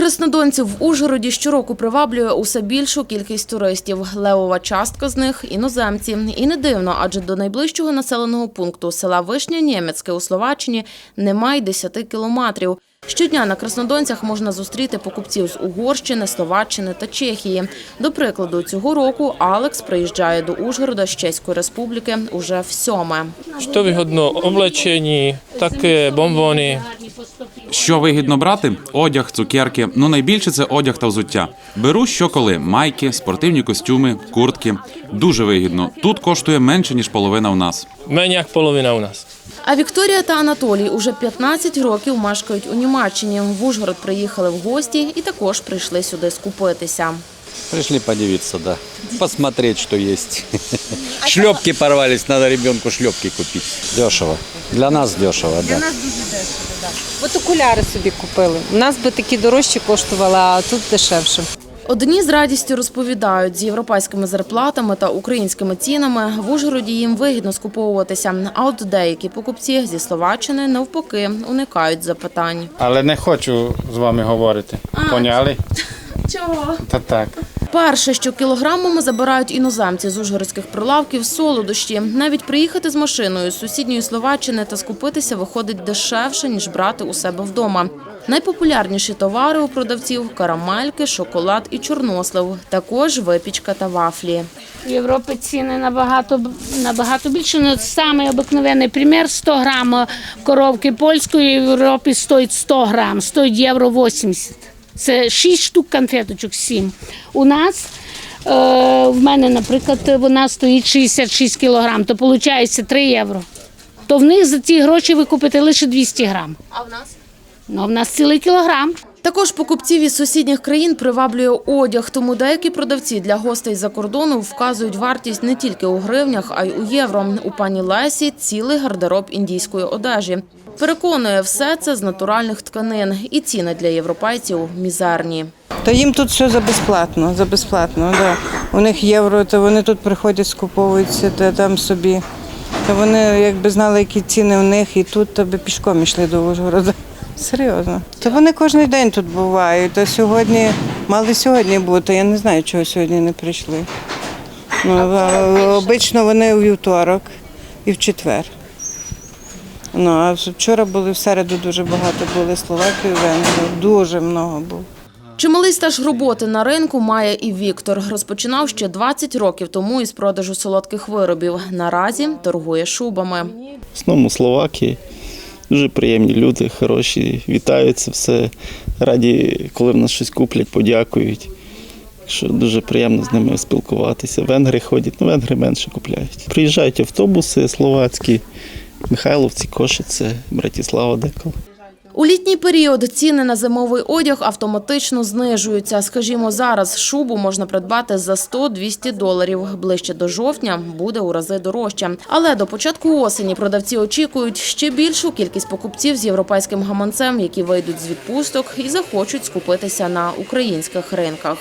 Краснодонців в Ужгороді щороку приваблює усе більшу кількість туристів. Левова частка з них – іноземці. І не дивно, адже до найближчого населеного пункту села Вишня Нємецьке у Словаччині немає 10 кілометрів. Щодня на Краснодонцях можна зустріти покупців з Угорщини, Словаччини та Чехії. До прикладу, цього року Алекс приїжджає до Ужгорода з Чеської Республіки уже в сьоме. Що вигодно облечені, таке бомбони. Що вигідно брати? Одяг, цукерки. Ну найбільше це одяг та взуття. Беру що коли: майки, спортивні костюми, куртки. Дуже вигідно. Тут коштує менше ніж половина в нас. Мене як половина у нас. А Вікторія та Анатолій уже 15 років мешкають у Німеччині. В Ужгород приїхали в гості і також прийшли сюди скупитися. Пришли подивиться, да. Посмотреть, что есть. Шлепки порвались, надо ребенку шлепки купить. Дешево. Для нас дешево, да. От окуляри собі купили. У нас би такі дорожчі коштували, а тут дешевше. Одні з радістю розповідають, з європейськими зарплатами та українськими цінами в Ужгороді їм вигідно скуповуватися. А от деякі покупці зі Словаччини навпаки уникають запитань. Але не хочу з вами говорити. Поняли? Чого? Та так. Перше, що кілограмами забирають іноземці з ужгородських прилавків солодощі. Навіть приїхати з машиною з сусідньої Словаччини та скупитися виходить дешевше, ніж брати у себе вдома. Найпопулярніші товари у продавців – карамельки, шоколад і чорнослив. Також випічка та вафлі. В Європі ціни набагато набагато більше. Ну, самий обикновений примір 100 грам коровки польської в Європі стоїть 100 грам, стоїть євро 80. Це шість штук конфеточок, сім. У нас е, в мене, наприклад, вона стоїть 66 кілограм, то виходить 3 євро. То в них за ці гроші ви купите лише 200 грам. А в нас? Ну, в нас цілий кілограм. Також покупців із сусідніх країн приваблює одяг, тому деякі продавці для гостей за кордону вказують вартість не тільки у гривнях, а й у євро. У пані Лесі цілий гардероб індійської одежі. Переконує, все це з натуральних тканин, і ціни для європейців мізерні. Та їм тут все за безплатно, за безплатно. Да. У них євро, то вони тут приходять, скуповуються та там собі. То вони якби знали, які ціни у них, і тут то би пішком йшли до Ужгорода. Серйозно. То вони кожен день тут бувають. То сьогодні мали сьогодні бути. Я не знаю, чого сьогодні не прийшли. Ну, обично вони у вівторок і в четвер. Ну, а вчора були в середу дуже багато були словаків, венгрів. Дуже много було. Чималий стаж роботи на ринку має і Віктор. Розпочинав ще 20 років тому із продажу солодких виробів. Наразі торгує шубами. В основному Словакії. Дуже приємні люди, хороші, вітаються все. Раді, коли в нас щось куплять, подякують. Що дуже приємно з ними спілкуватися. Венгри ходять, ну венгри менше купляють. Приїжджають автобуси словацькі, Михайловці, Кошице, Братіслава деколи. У літній період ціни на зимовий одяг автоматично знижуються. Скажімо, зараз шубу можна придбати за 100-200 доларів. Ближче до жовтня буде у рази дорожче. Але до початку осені продавці очікують ще більшу кількість покупців з європейським гаманцем, які вийдуть з відпусток і захочуть скупитися на українських ринках.